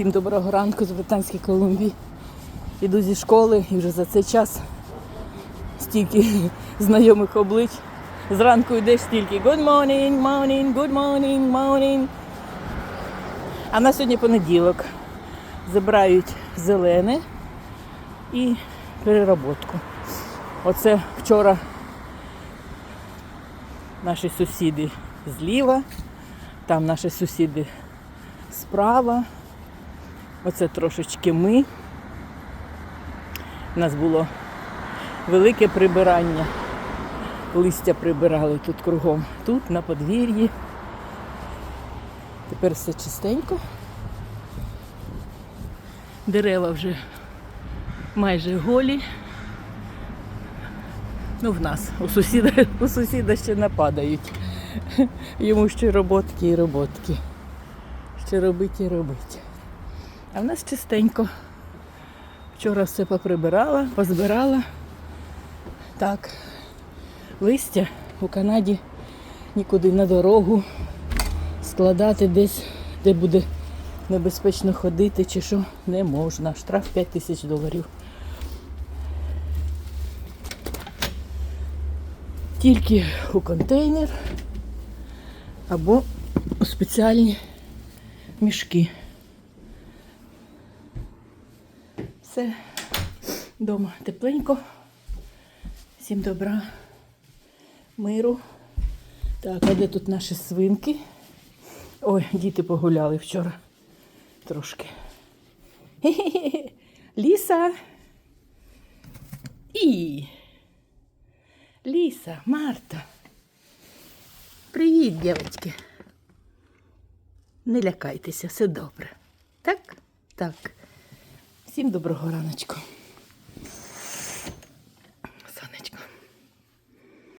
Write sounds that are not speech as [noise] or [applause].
Всім доброго ранку з Британської Колумбії. Іду зі школи і вже за цей час стільки [laughs] знайомих облич. Зранку йдеш стільки good morning, morning, good morning, morning. А на сьогодні понеділок. Забирають зелене і переработку. Оце вчора наші сусіди зліва, там наші сусіди справа. Оце трошечки ми. У нас було велике прибирання. Листя прибирали тут кругом. Тут, на подвір'ї. Тепер все чистенько. Дерева вже майже голі. Ну, в нас, у сусіда, у сусіда ще нападають. Йому ще роботки і роботки. Ще робить і робить. А в нас чистенько. Вчора все поприбирала, позбирала. Так, листя у Канаді нікуди на дорогу складати десь, де буде небезпечно ходити чи що, не можна. Штраф 5 тисяч доларів. Тільки у контейнер або у спеціальні мішки. Все, вдома тепленько. Всім добра, миру. Так, а де тут наші свинки? Ой, діти погуляли вчора трошки. Хе-хе-хе. [laughs] Ліса. І. Ліса, Марта. Привіт, дівчатки. Не лякайтеся, все добре. Так? Так. Всім доброго раночку.